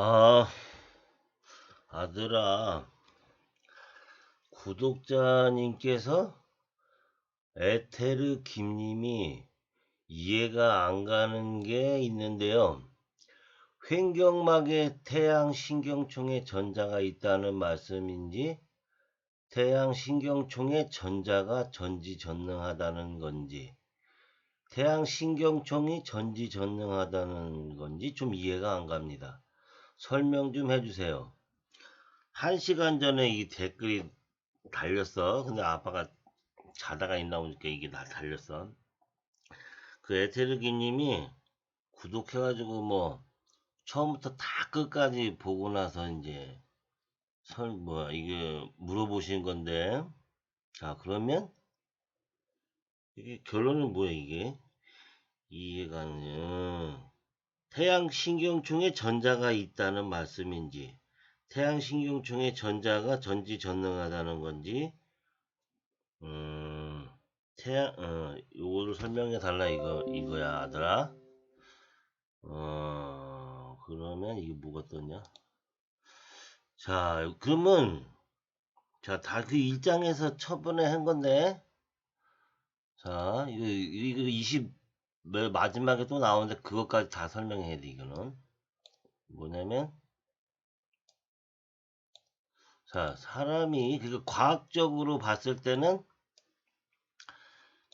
아, 아들아, 구독자님께서 에테르 김님이 이해가 안 가는 게 있는데요. 횡격막에 태양 신경총에 전자가 있다는 말씀인지, 태양 신경총의 전자가 전지전능하다는 건지, 태양 신경총이 전지전능하다는 건지 좀 이해가 안 갑니다. 설명 좀 해주세요. 한 시간 전에 이 댓글이 달렸어. 근데 아빠가 자다가 있나 보니까 이게 다 달렸어. 그 에테르기님이 구독해가지고 뭐 처음부터 다 끝까지 보고 나서 이제 설 뭐야 이게 물어보신 건데 자 그러면 이게 결론은 뭐야 이게 이해가 안 돼. 음. 태양 신경총에 전자가 있다는 말씀인지 태양 신경총의 전자가 전지전능하다는 건지 음 태양 어 요거를 설명해 달라 이거 이거야 아들아 어 그러면 이게 뭐가 떴냐 자 그러면 자 다 그 일장에서 처번에 한 건데 자 이거 이거 20맨 마지막에 또 나오는데 그것까지 다 설명해야 돼 이거는. 뭐냐면 자 사람이 그 과학적으로 봤을 때는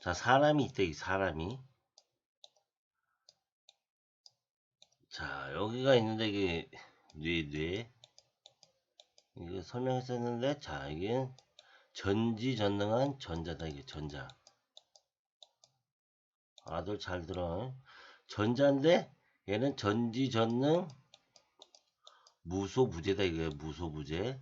자 사람이 있다 이 사람이. 자 여기가 있는데 이게 뇌 뇌. 이거 설명했었는데 자 이게 전지전능한 전자다 이게 전자 아들 잘 들어. 전자인데 얘는 전지전능 무소부재다 이게 무소부재.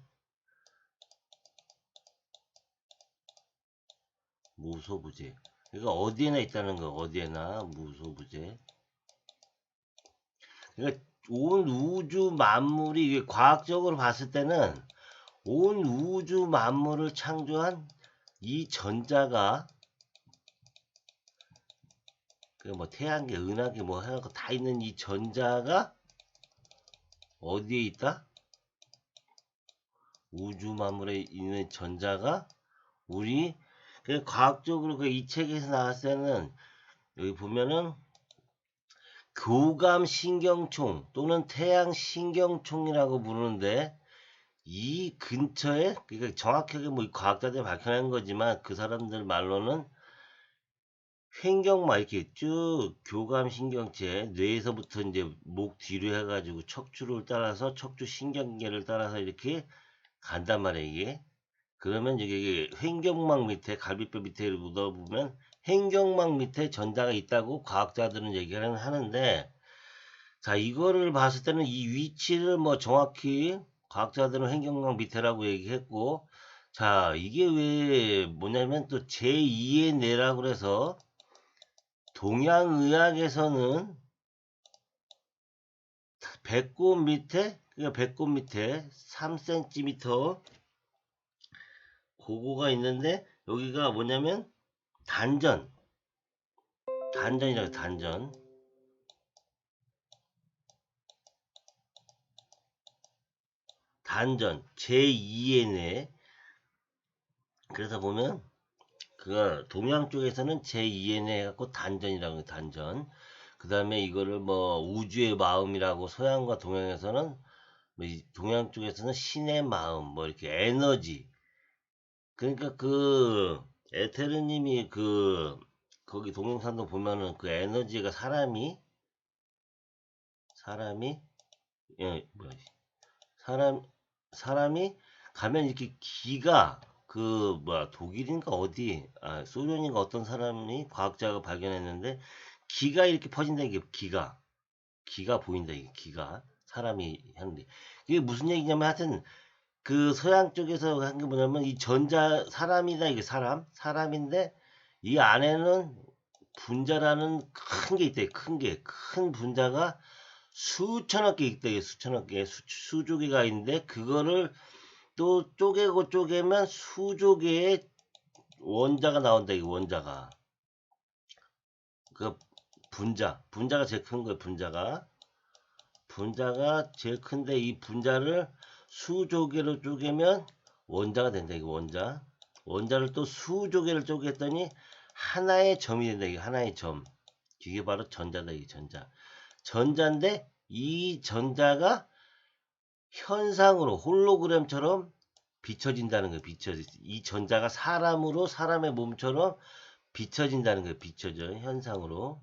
무소부재. 그러니까 어디에나 있다는 거 어디에나 무소부재. 그러니까 온 우주 만물이 이게 과학적으로 봤을 때는 온 우주 만물을 창조한 이 전자가 그 뭐 태양계, 은하계 뭐 해갖고 다 있는 이 전자가 어디에 있다? 우주 만물에 있는 전자가 우리 그 과학적으로 그 이 책에서 나왔을 때는 여기 보면은 교감 신경총 또는 태양 신경총이라고 부르는데 이 근처에 그러니까 정확하게 뭐 과학자들이 밝혀낸 거지만 그 사람들 말로는 횡격막 이렇게 쭉 교감 신경체 뇌에서부터 이제 목 뒤로 해가지고 척추를 따라서 척추 신경계를 따라서 이렇게 간단 말이에요 이게. 그러면 이게 횡격막 밑에 갈비뼈 밑에 묻어보면 횡격막 밑에 전자가 있다고 과학자들은 얘기를 하는데 자 이거를 봤을 때는 이 위치를 뭐 정확히 과학자들은 횡격막 밑에라고 얘기했고 자 이게 왜 뭐냐면 또 제2의 뇌라고 그래서 동양의학에서는 배꼽 밑에 그러니까 배꼽 밑에 3cm 고거가 있는데 여기가 뭐냐면 단전. 단전이라고 단전. 단전 제2의 뇌 그래서 보면 그 동양 쪽에서는 제2의 뇌 해갖고 단전이라고 해요 단전. 그 다음에 이거를 뭐 우주의 마음이라고 서양과 동양에서는 뭐 동양 쪽에서는 신의 마음 뭐 이렇게 에너지. 그러니까 그 에테르님이 그 거기 동영상도 보면은 그 에너지가 사람이 사람이 예 뭐야 사람 사람이 가면 이렇게 기가 그 뭐야 독일인가 어디 아 소련인가 어떤 사람이 과학자가 발견했는데 기가 이렇게 퍼진다 이게 기가. 기가 보인다 이게 기가. 사람이 하는데 이게 무슨 얘기냐면 하여튼 그 서양 쪽에서 한 게 뭐냐면 이 전자 사람이다 이게 사람. 사람인데 이 안에는 분자라는 큰 게 있다 큰 게. 큰 분자가 수천억 개 있다 수천억 개. 수, 수조개가 있는데 그거를 또 쪼개고 쪼개면 수조개의 원자가 나온다 이 원자가. 그 분자 분자가 제일 큰 거예요 분자가. 분자가 제일 큰데 이 분자를 수조개로 쪼개면 원자가 된다 이거 원자. 원자를 또 수조개를 쪼개했더니 하나의 점이 된다 이게 하나의 점. 이게 바로 전자다 이게 전자. 전자인데 이 전자가 현상으로 홀로그램처럼 비춰진다는 거예요 비춰지 이 전자가 사람으로 사람의 몸처럼 비춰진다는 거예요 비춰져 현상으로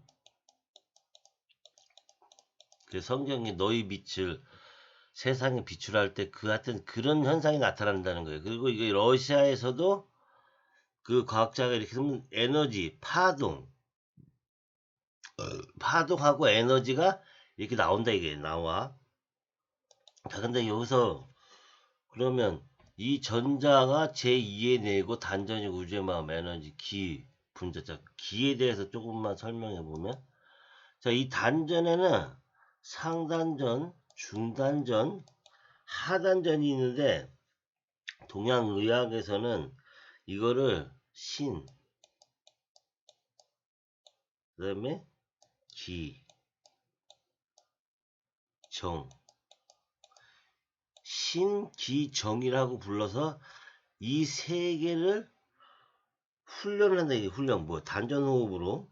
그 성경에 너희 빛을 세상에 비출할 때 그 같은 그런 현상이 나타난다는 거예요. 그리고 이게 러시아에서도 그 과학자가 이렇게 쓰면 에너지, 파동, 어, 파동하고 에너지가 이렇게 나온다 이게 나와. 자, 근데 여기서 그러면 이 전자가 제2의 내고 단전이 우주의 마음 에너지 기 분자자 기에 대해서 조금만 설명해 보면 자 이 단전에는 상단전, 중단전, 하단전이 있는데 동양의학에서는 이거를 신, 그 다음에 기, 정, 신기정이라고 불러서 이 세 개를 훈련을 한다 이게 훈련. 뭐 단전호흡으로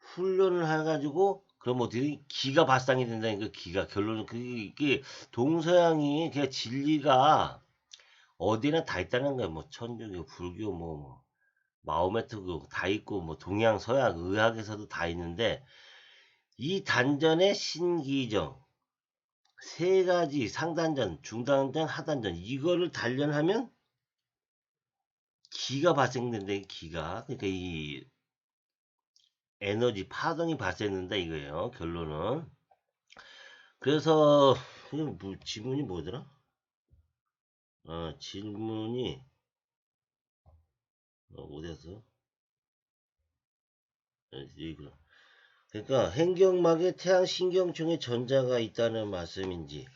훈련을 해가지고 그럼 어떻게 기가 발상이 된다니까 그 기가. 결론은 그게 동서양이 그냥 진리가 어디나 다 있다는 거예요 뭐 천주교 불교 뭐, 뭐 마호메트교 다 있고 뭐 동양 서양 의학에서도 다 있는데 이 단전의 신기정 세 가지 상단전 중단전 하단전 이거를 단련하면 기가 발생된다 이 기가 그러니까 이 에너지 파동이 발생된다 이거예요. 결론은. 그래서 뭐, 질문이 뭐더라? 어, 질문이 어, 어디서? 이거. 그러니까 행경막에 태양신경총에 전자가 있다는 말씀인지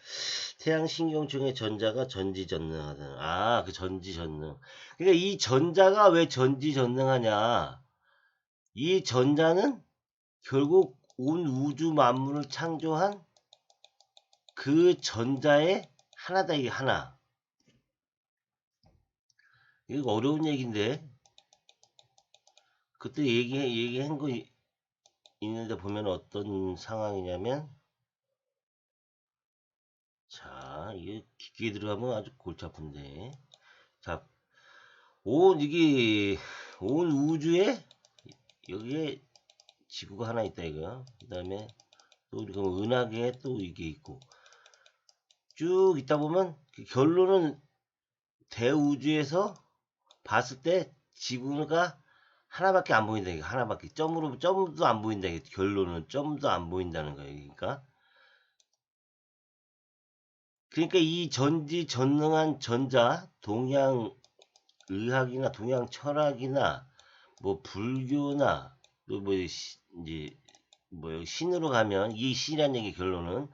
태양신경총의 전자가 전지전능하다는 아 그 전지전능. 그러니까 이 전자가 왜 전지전능하냐? 이 전자는 결국 온 우주 만물을 창조한 그 전자의 하나다 이게 하나. 이거 어려운 얘기인데. 그때 얘기 얘기한 거 있는데 보면 어떤 상황이냐면 자 이게 깊게 들어가면 아주 골치 아픈데. 자 온 이게 온 우주에 여기에 지구가 하나 있다 이거. 그 다음에 또그 은하계에 또 이게 있고. 쭉 있다 보면 그 결론은 대우주에서 봤을 때 지구가 하나밖에 안 보인다. 이거 하나밖에. 점으로 점도 안 보인다. 이게 결론은 점도 안 보인다는 거예요 그러니까. 그러니까 이 전지 전능한 전자 동양 의학이나 동양 철학이나 뭐 불교나 또뭐 이제 뭐 신으로 가면 이 신이라는 얘기 결론은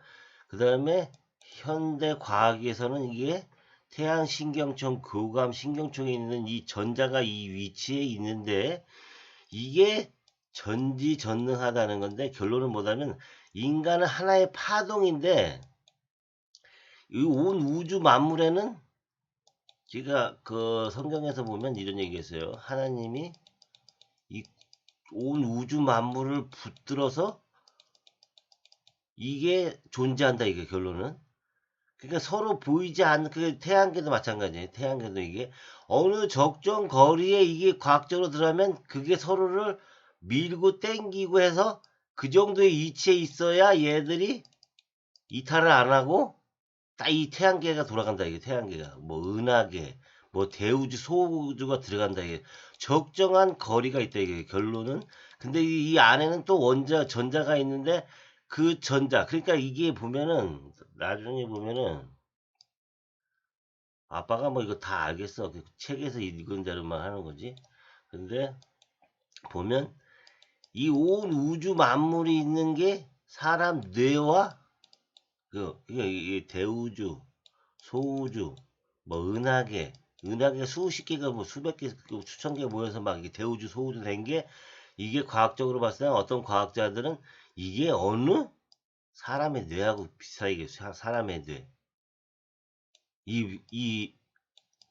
그 다음에 현대 과학에서는 이게 태양 신경총 교감 신경총에 있는 이 전자가 이 위치에 있는데 이게 전지전능하다는 건데 결론은 뭐냐면 인간은 하나의 파동인데 이 온 우주 만물에는 제가 그 성경에서 보면 이런 얘기했어요. 하나님이 온 우주 만물을 붙들어서 이게 존재한다 이게 결론은 그러니까 서로 보이지 않는 그 태양계도 마찬가지예요. 태양계도 이게 어느 적정 거리에 이게 과학적으로 들어가면 그게 서로를 밀고 땡기고 해서 그 정도의 위치에 있어야 얘들이 이탈을 안 하고 딱 이 태양계가 돌아간다 이게 태양계가. 뭐 은하계 뭐 대우주 소우주가 들어간다 이게. 적정한 거리가 있다 이게 결론은. 근데 이, 이 안에는 또 원자 전자가 있는데 그 전자 그러니까 이게 보면은 나중에 보면은 아빠가 뭐 이거 다 알겠어. 그 책에서 읽은 대로만 하는 거지. 근데 보면 이 온 우주 만물이 있는 게 사람 뇌와 그 이게 대우주 소우주 뭐 은하계 은하계 수십 개가 뭐 수백 개, 그 수천 개 모여서 막 이게 대우주 소우주 된 게 이게 과학적으로 봤을 때 어떤 과학자들은 이게 어느 사람의 뇌하고 비슷하게 사- 사람의 뇌. 이, 이,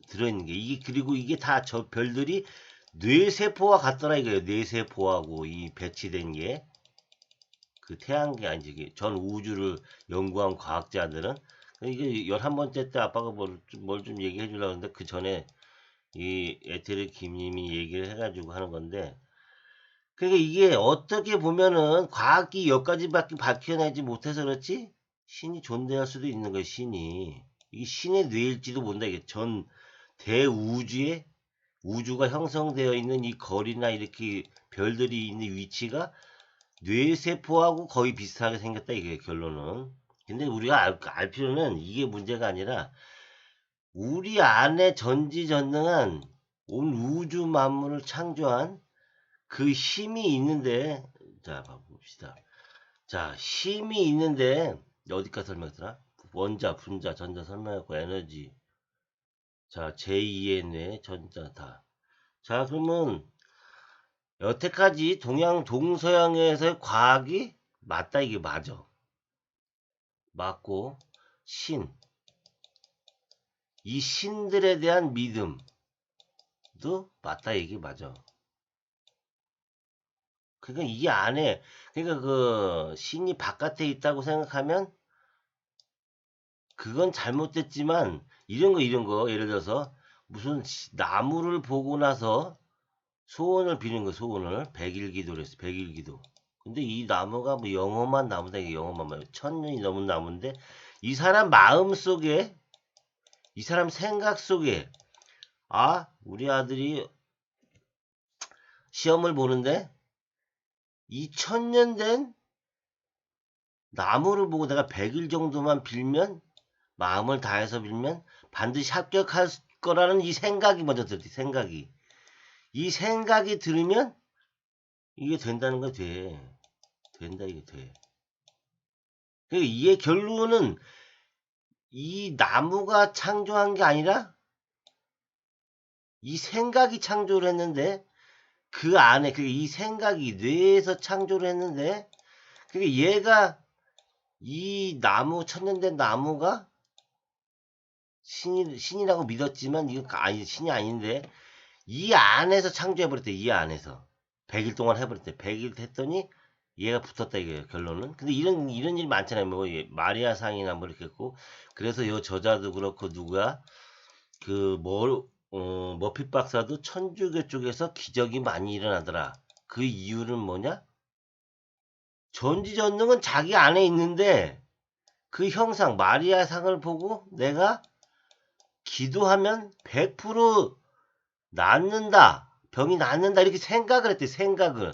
들어있는 게. 이게, 그리고 이게 다 저 별들이 뇌세포와 같더라 이거예요. 뇌세포하고 이 배치된 게. 그 태양계 아니지. 전 우주를 연구한 과학자들은. 이게 11번째 때 아빠가 뭘좀 얘기해 주려고 했는데 그 전에 이 에테르 김님이 얘기를 해가지고 하는 건데 그러니까 이게 어떻게 보면은 과학이 여기까지밖에 밝혀내지 못해서 그렇지 신이 존재할 수도 있는 거예요 신이. 이게 신의 뇌일지도 모른다 이게. 전 대우주에 우주가 형성되어 있는 이 거리나 이렇게 별들이 있는 위치가 뇌세포하고 거의 비슷하게 생겼다 이게 결론은. 근데 우리가 알, 알 필요는 이게 문제가 아니라 우리 안에 전지전능한 온 우주 만물을 창조한 그 힘이 있는데 자 봐봅시다. 자 힘이 있는데 어디까지 설명했더라? 원자, 분자, 전자 설명했고 에너지 자 제2의 뇌, 전자 다. 자 그러면 여태까지 동양 동서양에서의 과학이 맞다 이게 맞아. 맞고 신. 이 신들에 대한 믿음도 맞다 이게 맞아. 그러니까 이 안에 그러니까 그 신이 바깥에 있다고 생각하면 그건 잘못됐지만 이런 거 이런 거 예를 들어서 무슨 시- 나무를 보고 나서 소원을 비는 거 소원을. 백일기도를 했어 백일기도. 근데 이 나무가 뭐 영험한 나무다 이게 영험한 말 천년이 넘은 나무인데 이 사람 마음 속에 이 사람 생각 속에 아 우리 아들이 시험을 보는데 이 천년 된 나무를 보고 내가 100일 정도만 빌면 마음을 다해서 빌면 반드시 합격할 거라는 이 생각이 먼저 들지 생각이 이 생각이 들으면 이게 된다는 거 돼. 된다 이게 돼. 그러니까 이게 결론은 이 나무가 창조한 게 아니라 이 생각이 창조를 했는데 그 안에 그 이 생각이 뇌에서 창조를 했는데 그게 얘가 이 나무 천년된 나무가 신이 신이라고 믿었지만 이거 아니 신이 아닌데 이 안에서 창조해 버렸대 이 안에서. 100일 동안 해버렸대. 100일 했더니 얘가 붙었다 이거예요 결론은. 근데 이런 이런 일 많잖아요. 뭐 예, 마리아 상이나 뭐 이렇게 했고. 그래서 요 저자도 그렇고 누가 그뭐 어, 머피 박사도 천주교 쪽에서 기적이 많이 일어나더라. 그 이유는 뭐냐? 전지전능은 자기 안에 있는데 그 형상 마리아 상을 보고 내가 기도하면 100% 낫는다. 병이 낫는다. 이렇게 생각을 했대. 생각을.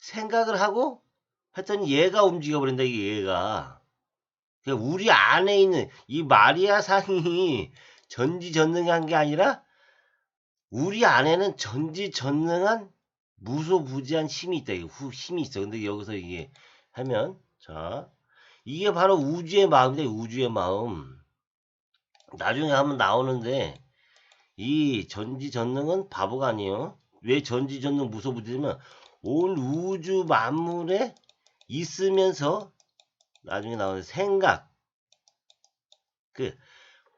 생각을 하고 했더니 얘가 움직여 버린다. 이게 얘가. 그러니까 우리 안에 있는 이 마리아 상이 전지전능한 게 아니라 우리 안에는 전지전능한 무소부지한 힘이 있다. 이게 후 힘이 있어. 근데 여기서 이게 하면 자 이게 바로 우주의 마음인데 우주의 마음. 나중에 한번 나오는데 이 전지전능은 바보가 아니에요. 왜 전지전능 무소부지냐면 온 우주 만물에 있으면서 나중에 나오는 생각 그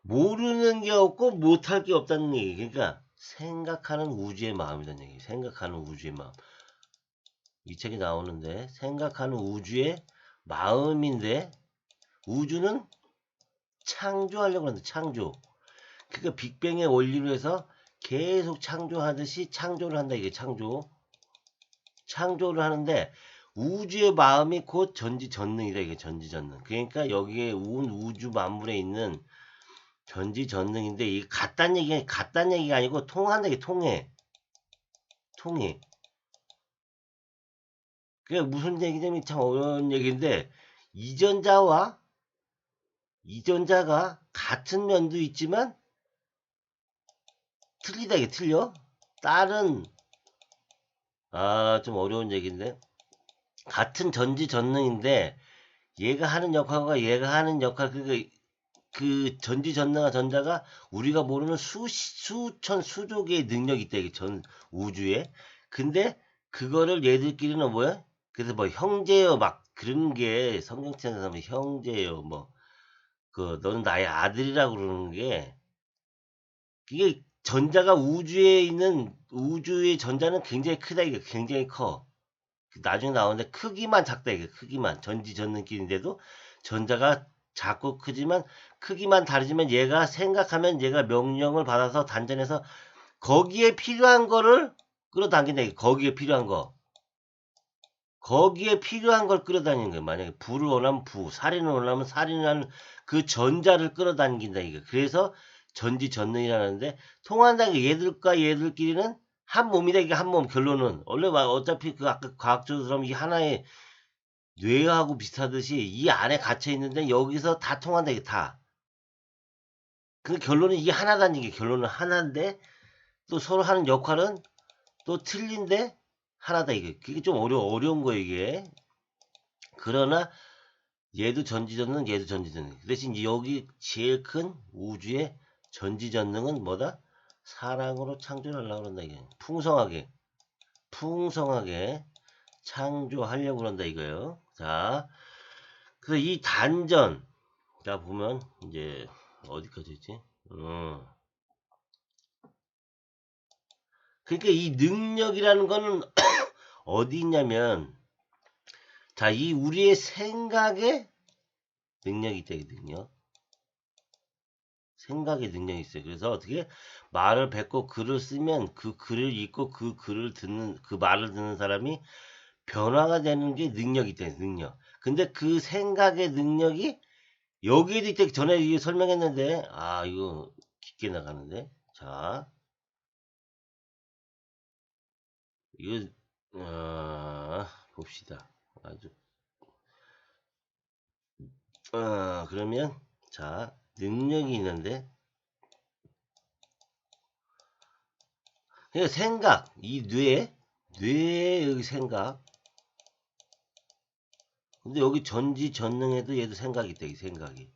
모르는 게 없고 못할 게 없다는 얘기. 그러니까 생각하는 우주의 마음이라는 얘기. 생각하는 우주의 마음. 이 책이 나오는데 생각하는 우주의 마음인데 우주는 창조하려고 하는데 창조. 그러니까 빅뱅의 원리로 해서 계속 창조하듯이 창조를 한다 이게 창조. 창조를 하는데 우주의 마음이 곧 전지전능이다 이게 전지전능. 그러니까 여기에 온 우주 만물에 있는 전지전능인데 이 같단 얘기가 같단 얘기가 아니고 통한다 이게 통해. 통해. 그게 무슨 얘기냐면 참 어려운 얘기인데 이전자와 이전자가 같은 면도 있지만 틀리다 이게 틀려. 다른 아 좀 어려운 얘기인데 같은 전지전능인데 얘가 하는 역할과 얘가 하는 역할 그, 그 전지전능한 전자가 우리가 모르는 수 수천 수조 개의 능력이 있다 이게 전 우주에. 근데 그거를 얘들끼리는 뭐야? 그래서 뭐 형제여 막 그런 게 성경책에서 뭐 형제요 뭐그 너는 나의 아들이라고 그러는 게 이게 전자가 우주에 있는 우주의 전자는 굉장히 크다 이게 굉장히 커. 나중에 나오는데 크기만 작다 이게 크기만. 전지전능끼리인데도 전자가 작고 크지만 크기만 다르지만 얘가 생각하면 얘가 명령을 받아서 단전해서 거기에 필요한 거를 끌어당긴다 거기에 필요한 거 거기에 필요한 걸 끌어당기는 거예요. 만약에 부를 원하면 부, 살인을 원하면 살인하는 그 전자를 끌어당긴다 이게. 그래서 전지전능이라는데 통한다는 게 얘들과 얘들끼리는 한 몸이다 이게 한 몸 결론은 원래 막 어차피 그 아까 과학적으로 이 하나의 뇌하고 비슷하듯이 이 안에 갇혀 있는데 여기서 다 통한다 이게 다. 그 결론은 이게 하나다는 게 결론은 하나인데 또 서로 하는 역할은 또 틀린데 하나다 이게 그게 좀 어려 어려운 거 이게. 그러나 얘도 전지전능 얘도 전지전능. 그 대신 여기 제일 큰 우주의 전지전능은 뭐다? 사랑으로 창조하려고 그런다 이게 풍성하게 풍성하게 창조하려고 그런다 이거예요. 자 그래서 이 단전 자 보면 이제 어디까지 했지 음. 그러니까 이 능력이라는 거는 어디 있냐면 자, 이 우리의 생각에 능력이 있다, 이 능력. 생각의 능력이 있어요. 그래서 어떻게 말을 뱉고 글을 쓰면 그 글을 읽고 그 글을 듣는 그 말을 듣는 사람이 변화가 되는 게 능력이 있다, 능력. 근데 그 생각의 능력이 여기에도 있다. 전에 이게 설명했는데 아, 이거 깊게 나가는데. 자. 이거 어, 봅시다. 아주 어, 그러면 자 능력이 있는데 그러니까 생각 이 뇌, 뇌의 생각 근데 여기 전지 전능에도 얘도 생각이 있다 이 생각이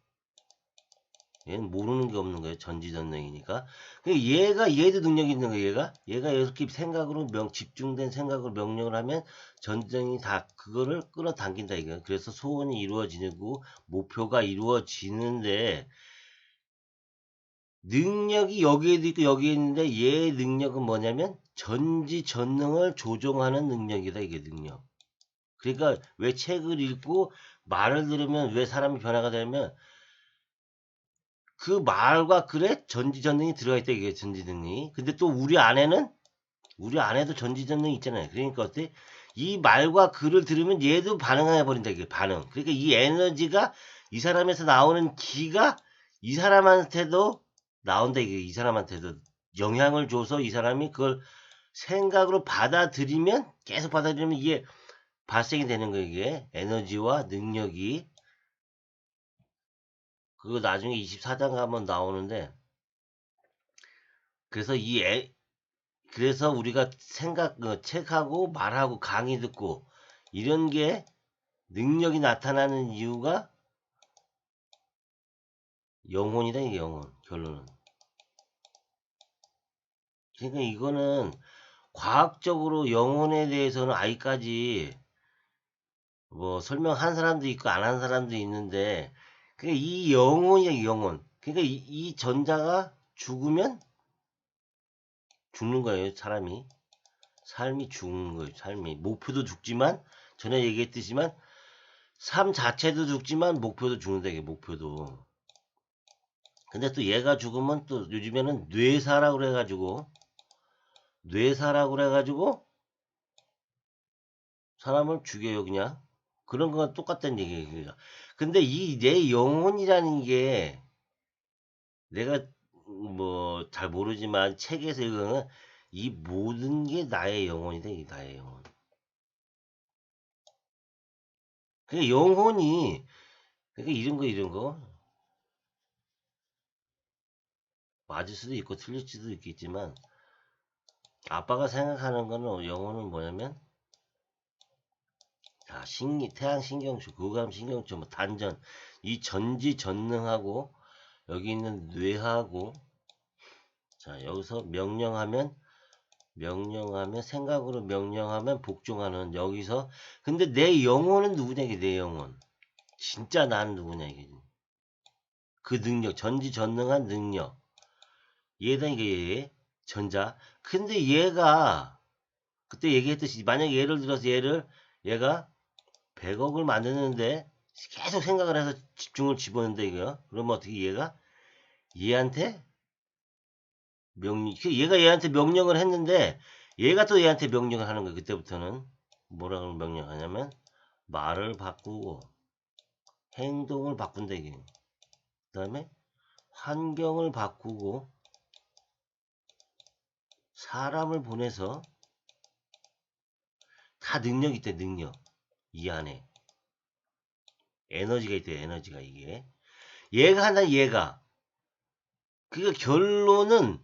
얘는 모르는 게 없는 거예요. 전지 전능이니까. 그러니까 얘가 얘도 능력이 있는 거예요. 얘가 얘가 이렇게 생각으로 명 집중된 생각으로 명령을 하면 전쟁이 다 그거를 끌어당긴다 이거. 그래서 소원이 이루어지고 목표가 이루어지는데 능력이 여기에도 있고 여기에 있는데 얘 능력은 뭐냐면 전지 전능을 조종하는 능력이다 이게 능력. 그러니까 왜 책을 읽고 말을 들으면 왜 사람이 변화가 되면 그 말과 글에 전지전능이 들어가 있다 이게 전지전능이. 근데 또 우리 안에는 우리 안에도 전지전능이 있잖아요. 그러니까 어때? 이 말과 글을 들으면 얘도 반응해 버린다 이게 반응. 그러니까 이 에너지가 이 사람에서 나오는 기가 이 사람한테도 나온다 이게 이 사람한테도. 영향을 줘서 이 사람이 그걸 생각으로 받아들이면 계속 받아들이면 이게 발생이 되는 거예요 이게. 에너지와 능력이. 그거 나중에 24장 가면 나오는데. 그래서 이 애, 그래서 우리가 생각 어, 책하고 말하고 강의 듣고 이런 게 능력이 나타나는 이유가 영혼이다 이게 영혼 결론은. 그러니까 이거는 과학적으로 영혼에 대해서는 아직까지 뭐 설명한 사람도 있고 안 한 사람도 있는데 그러니까 이 영혼이야 영혼. 그러니까 이, 이 전자가 죽으면 죽는 거예요 사람이. 삶이 죽는 거예요 삶이. 목표도 죽지만 전에 얘기했듯이만 삶 자체도 죽지만 목표도 죽는다 이게 목표도. 근데 또 얘가 죽으면 또 요즘에는 뇌사라고 그래가지고 뇌사라고 그래가지고 사람을 죽여요 그냥 그런 거랑 똑같다는 얘기예요 근데 이 내 영혼이라는 게 내가 뭐 잘 모르지만 책에서 읽은 이 모든 게 나의 영혼이다. 이 나의 영혼. 그 영혼이 그러니까 이런 거 이런 거 맞을 수도 있고 틀릴 수도 있겠지만 아빠가 생각하는 거는 영혼은 뭐냐면 자, 신기, 태양 신경추, 고감 신경추, 뭐 단전, 이 전지 전능하고 여기 있는 뇌하고 자 여기서 명령하면 명령하면 생각으로 명령하면 복종하는 여기서. 근데 내 영혼은 누구냐 이게 내 영혼. 진짜 나는 누구냐 이게. 그 능력 전지 전능한 능력. 얘다 이게 얘, 전자. 근데 얘가 그때 얘기했듯이 만약에 예를 들어서 얘를 얘가 100억을 만드는데 계속 생각을 해서 집중을 집었는데 이거 그러면 어떻게 얘가? 얘한테 명령 그 얘가 얘한테 명령을 했는데 얘가 또 얘한테 명령을 하는 거야 그때부터는. 뭐라고 명령하냐면 말을 바꾸고 행동을 바꾼다 이게. 그 다음에 환경을 바꾸고 사람을 보내서 다 능력이 있대 능력 이 안에. 에너지가 있대 에너지가 이게. 얘가 한다 얘가. 그 결론은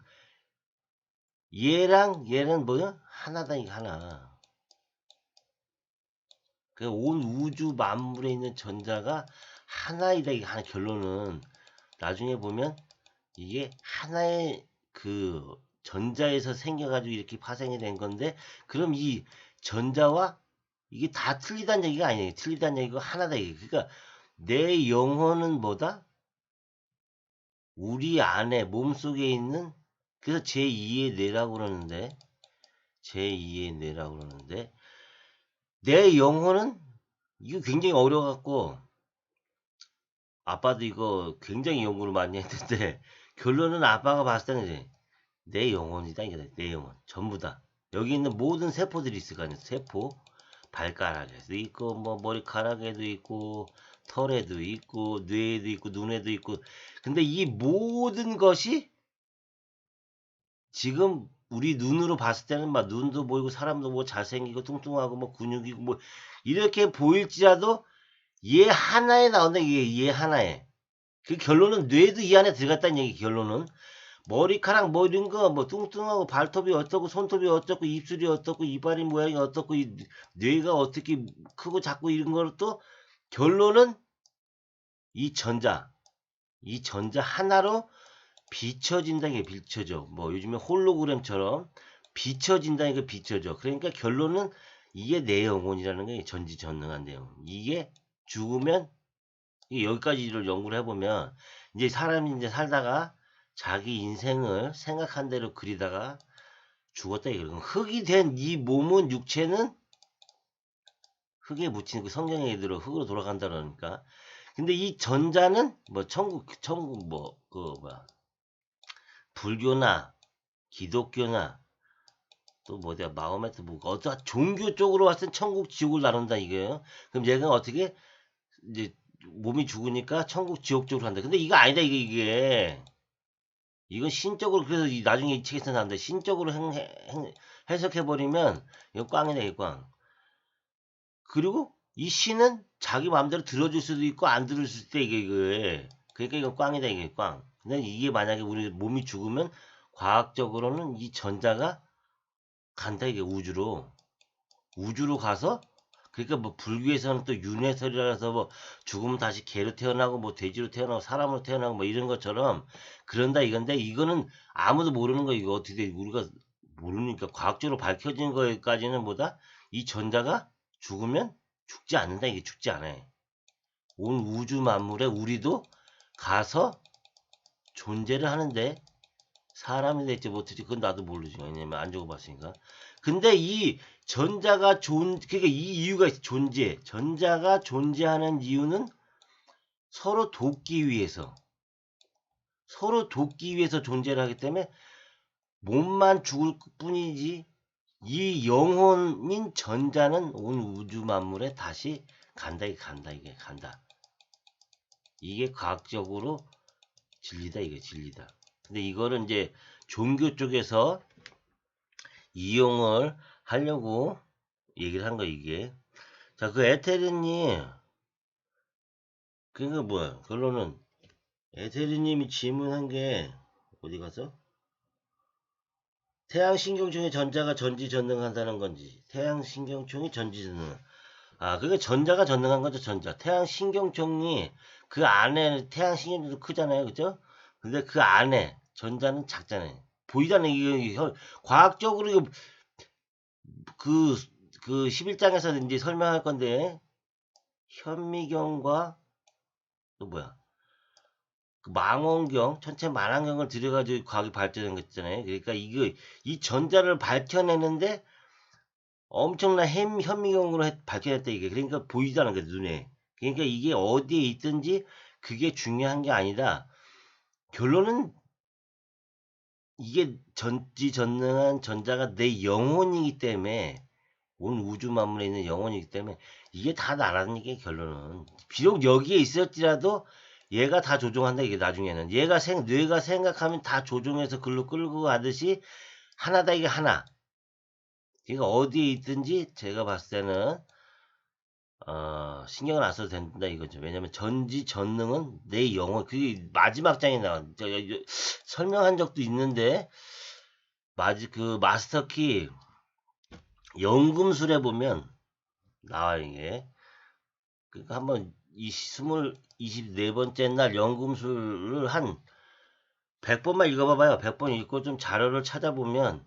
얘랑 얘는 뭐야 하나다 이거 하나. 그온 우주 만물에 있는 전자가 하나이다 이게 하나 결론은. 나중에 보면 이게 하나의 그 전자에서 생겨가지고 이렇게 파생이 된 건데 그럼 이 전자와 이게 다 틀리다는 얘기가 아니에요. 틀리다는 얘기가 하나다 이게. 그러니까 내 영혼은 뭐다? 우리 안에 몸속에 있는 그래서 제2의 뇌라고 그러는데 제2의 뇌라고 그러는데 내 영혼은 이거 굉장히 어려워갖고 아빠도 이거 굉장히 연구를 많이 했는데 결론은 아빠가 봤을 때는 이제 내 영혼이다 이게 내 영혼 전부 다 여기 있는 모든 세포들이 있을 거 아니에요 세포 발가락에도 있고 뭐 머리카락에도 있고 털에도 있고 뇌에도 있고 눈에도 있고. 근데 이 모든 것이 지금 우리 눈으로 봤을 때는 막 눈도 보이고 사람도 뭐 잘생기고 뚱뚱하고 뭐 근육이고 뭐 이렇게 보일지라도 얘 하나에 나온다 이게 얘 하나에. 그 결론은 뇌도 이 안에 들어갔다는 얘기 결론은 머리카락 뭐 이런 거 뭐 뚱뚱하고 발톱이 어떻고 손톱이 어떻고 입술이 어떻고 이발이 모양이 어떻고 이 뇌가 어떻게 크고 작고 이런 거를 또 결론은 이 전자 이 전자 하나로 비춰진다는 게 비춰져. 뭐 요즘에 홀로그램처럼 비춰진다는 게 비춰져. 그러니까 결론은 이게 내 영혼이라는 게 전지전능한 내용 이게 죽으면 여기까지를 연구를 해보면 이제 사람이 이제 살다가 자기 인생을 생각한 대로 그리다가 죽었다 이거 흙이 된 이 몸은 육체는 흙에 묻힌 그 성경에 들어 흙으로 돌아간다 그러니까. 근데 이 전자는 뭐 천국 천국 뭐 그 뭐야? 불교나 기독교나 또 뭐냐 마호메트 뭐 어떠 종교 쪽으로 봤을 땐 천국 지옥을 나눈다 이거예요. 그럼 얘가 어떻게? 이제 몸이 죽으니까 천국 지옥 쪽으로 간다. 근데 이거 아니다 이게 이게 이건 신적으로 그래서 이 나중에 이 책에서 나온다. 신적으로 행, 행, 해석해 버리면 이거 꽝이다 이 꽝. 그리고 이 신은 자기 마음대로 들어줄 수도 있고 안 들을 수도 이게 이게. 그러니까 이건 꽝이다 이게 꽝. 근데 이게 만약에 우리 몸이 죽으면 과학적으로는 이 전자가 간다 이게 우주로 우주로 가서 그러니까 뭐 불교에서는 또 윤회설이라서 뭐 죽으면 다시 개로 태어나고 뭐 돼지로 태어나고 사람으로 태어나고 뭐 이런 것처럼 그런다 이건데 이거는 아무도 모르는 거 이거 어떻게 돼? 우리가 모르니까 과학적으로 밝혀진 거까지는 뭐다? 이 전자가 죽으면 죽지 않는다. 이게 죽지 않아요 온 우주 만물에 우리도 가서 존재를 하는데 사람이 될지 못할지. 그건 나도 모르지. 왜냐면 안 죽어봤으니까 근데 이 전자가 존 그러니까 이 이유가 존재 전자가 존재하는 이유는 서로 돕기 위해서. 서로 돕기 위해서 존재를 하기 때문에 몸만 죽을 뿐이지 이 영혼인 전자는 온 우주 만물에 다시 간다 이게 간다 이게 간다. 이게 과학적으로 진리다 이게 진리다. 근데 이거를 이제 종교 쪽에서 이용을 하려고 얘기를 한거 이게. 자 그 에테르님 그니까 뭐야? 결론은 에테르님이 질문한 게 어디 가서 태양신경총의 전자가 전지전능한다는 건지 태양신경총이 전지전능 아 그게 전자가 전능한 거죠 전자. 태양신경총이 그 안에 태양신경총도 크잖아요 그죠? 근데 그 안에 전자는 작잖아요 보이잖아요. 이게 현- 과학적으로 이거 그, 그 11장에서 이제 설명할 건데, 현미경과, 또 뭐야, 그 망원경, 전체 망원경을 들여가지고 과학이 발전한 거 있잖아요. 그러니까 이거, 이 전자를 밝혀내는데, 엄청난 현, 현미경으로 해- 밝혀냈다, 이게. 그러니까 보이잖아, 그 눈에. 그러니까 이게 어디에 있든지 그게 중요한 게 아니라, 결론은 이게 전지전능한 전자가 내 영혼이기 때문에 온 우주 만물에 있는 영혼이기 때문에 이게 다 나라는 게 결론은. 비록 여기에 있을지라도 얘가 다 조종한다 이게 나중에는. 얘가 생 뇌가 생각하면 다 조종해서 글로 끌고 가듯이 하나다 이게 하나. 그러니까 어디에 있든지 제가 봤을 때는 어, 신경을 안 써도 된다 이거죠. 왜냐면 전지 전능은 내 영혼 그게 마지막 장에 나와. 제가 이제 설명한 적도 있는데 마지 그 마스터키 연금술에 보면 나와요 이게. 그러니까 한번 이 스물 24번째 날 연금술을 한 100번만 읽어봐봐요. 100번 읽고 좀 자료를 찾아보면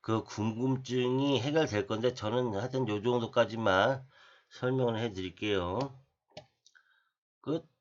그 궁금증이 해결될 건데 저는 하여튼 요 정도까지만 설명을 해 드릴게요. 끝